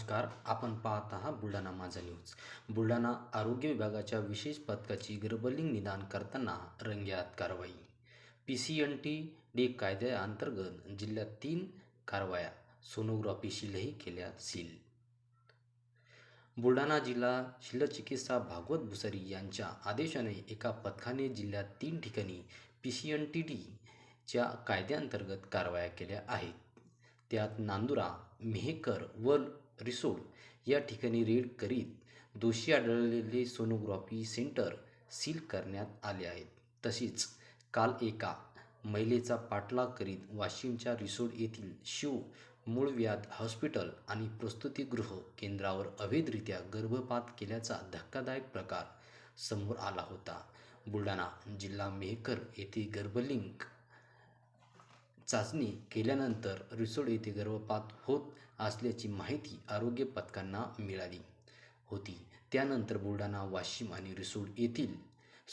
नमस्कार आपण पाहत आहात बुलढाणा माझा न्यूज. बुलढाणा आरोग्य विभागाच्या विशेष पथकाची गर्भलिंग निदान करताना रंग्यात कारवाई. P C N T D कायद्याअंतर्गत जिल्ह्यात तीन कारवाया सोनोग्राफी शिलही केल्या सील. बुलढाणा जिल्हा शल्यचिकित्सा भागवत भुसारी यांच्या आदेशाने एका पथकाने जिल्ह्यात तीन ठिकाणी पी सी एन टी डीच्या कायद्याअंतर्गत कारवाया केल्या आहेत. त्यात नांदुरा मेहकर व रिसोड या ठिकाणी रेड करीत दोषी आढळलेले सोनोग्राफी सेंटर सील करण्यात आले आहेत. तसेच काल एका महिलेचा पाठलाग करीत वाशिमच्या रिसोड येथील शिव मूळ व्याध हॉस्पिटल आणि प्रस्तुतीगृह केंद्रावर अवैधरित्या गर्भपात केल्याचा धक्कादायक प्रकार समोर आला होता. बुलढाणा जिल्हा मेहकर येथे गर्भलिंग चाचणी केल्यानंतर रिसोड येथे गर्भपात होत असल्याची माहिती आरोग्य पथकांना मिळाली होती. त्यानंतर बुलढाणा वाशिम आणि रिसोड येथील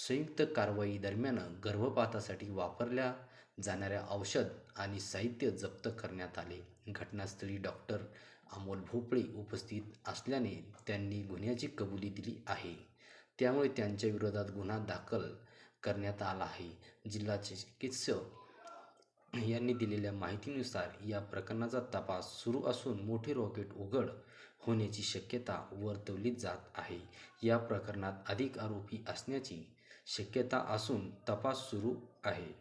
संयुक्त कारवाई दरम्यान गर्भपातासाठी वापरल्या जाणाऱ्या औषध आणि साहित्य जप्त करण्यात आले. घटनास्थळी डॉक्टर अमोल भोपळे उपस्थित असल्याने त्यांनी गुन्ह्याची कबुली दिली आहे. त्यामुळे त्यांच्या विरोधात गुन्हा दाखल करण्यात आला आहे. जिल्हा चिकित्सक यांनी दिलेल्या माहितीनुसार या प्रकरणाचा तपास सुरू असून मोठे रॉकेट उघड होण्याची शक्यता वर्तवली जात आहे. या प्रकरणात अधिक आरोपी असण्याची शक्यता असून तपास सुरू आहे.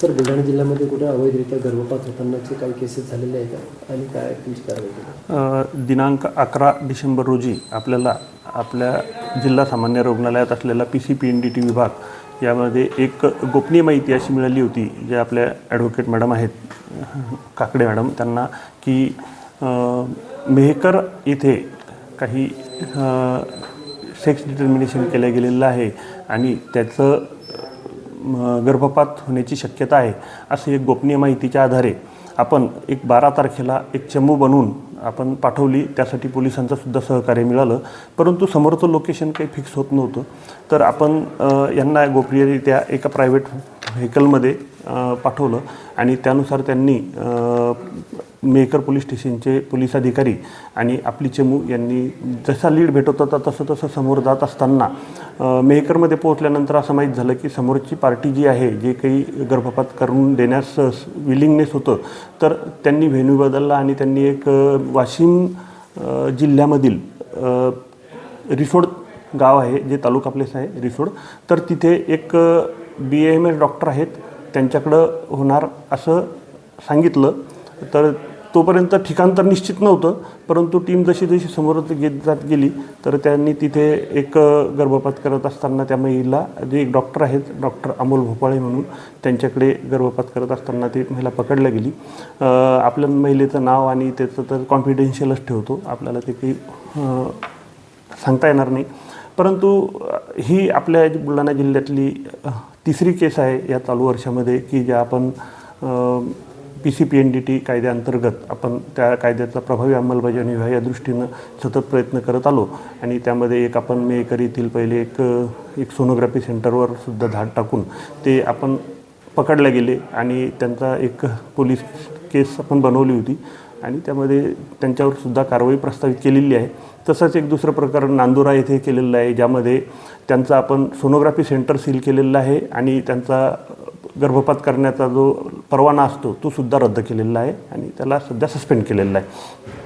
सर बुलढाणा जिल्ह्यामध्ये कुठे अवैधरित्या गर्भपात होतानाचे काही केसेस झालेले आहेत का आणि काय तुमची कारवाई दिनांक अकरा डिसेंबर रोजी आपल्याला आपल्या जिल्हा सामान्य रुग्णालयात असलेला P C P N D T विभाग यामध्ये एक गोपनीय माहिती अशी मिळाली होती जे आपल्या ॲडव्होकेट मॅडम आहेत काकडे मॅडम त्यांना की मेहकर इथे काही सेक्स डिटर्मिनेशन केलं गेलेलं आहे आणि त्याचं गर्भपात होण्याची शक्यता आहे अशी एक गोपनीय माहितीच्या आधारे आपण एक बारा तारखेला एक चमू बनवून आपण पाठवली त्यासाठी पोलिसांचं सुद्धा सहकार्य मिळालं. परंतु समोरचं लोकेशन काही फिक्स होत नव्हतं. तर आपण यांना गोपनीयरित्या एका प्रायव्हेट व्हेकलमध्ये पाठवलं. आणि त्यानुसार त्यांनी मेकर पोलीस स्टेशनचे पोलीस अधिकारी आणि आपली चमू यांनी जसा लीड भेटत होता तसं तसं समोर जात असताना मेहकरमध्ये पोहोचल्यानंतर असं माहीत झालं की समोरची पार्टी जी आहे जे काही गर्भपात करून देण्यास विलिंगनेस होतं तर त्यांनी व्हेन्यू बदलला आणि त्यांनी एक वाशिम जिल्ह्यामधील रिसोड गाव आहे जे तालुका प्लेस आहे रिसोड तर तिथे एक बी एम एस डॉक्टर आहेत त्यांच्याकडं होणार असं सांगितलं. तर तोपर्यंत ठिकाण तर निश्चित नव्हतं परंतु टीम जशी जशी समोर घेत जात गेली तर त्यांनी तिथे एक गर्भपात करत असताना त्या महिला जे एक डॉक्टर आहेत डॉक्टर अमोल भोपाळे म्हणून त्यांच्याकडे गर्भपात करत असताना ती महिला पकडल्या गेली. आपल्या महिलेचं नाव आणि त्याचं तर कॉन्फिडेन्शियलच ठेवतो. आपल्याला ते काही सांगता येणार नाही. परंतु ही आपल्या बुलढाणा जिल्ह्यातली तिसरी केस आहे या चालू वर्षामध्ये की ज्या आपण P C P N D T कायद्याअंतर्गत आपण त्या कायद्याचा प्रभावी अंमलबजावणी व्हावी या दृष्टीनं सतत प्रयत्न करत आलो. आणि त्यामध्ये एक आपण मेकर येथील पहिले एक एक सोनोग्राफी सेंटरवर सुद्धा धाड टाकून ते आपण पकडले गेले आणि त्यांचा एक पोलीस केस आपण बनवली होती. आणि त्यामध्ये त्यांच्यावर सुद्धा कारवाई प्रस्तावित केलेली आहे. तसंच एक दुसरं प्रकरण नांदुरा येथे केलेलं आहे ज्यामध्ये त्यांचा आपण सोनोग्राफी सेंटर सील केलेलं आहे आणि त्यांचा गर्भपात करण्याचा जो परवाना असतो तो सुद्धा रद्द केलेला आहे आणि त्याला सध्या सस्पेंड केलेला आहे.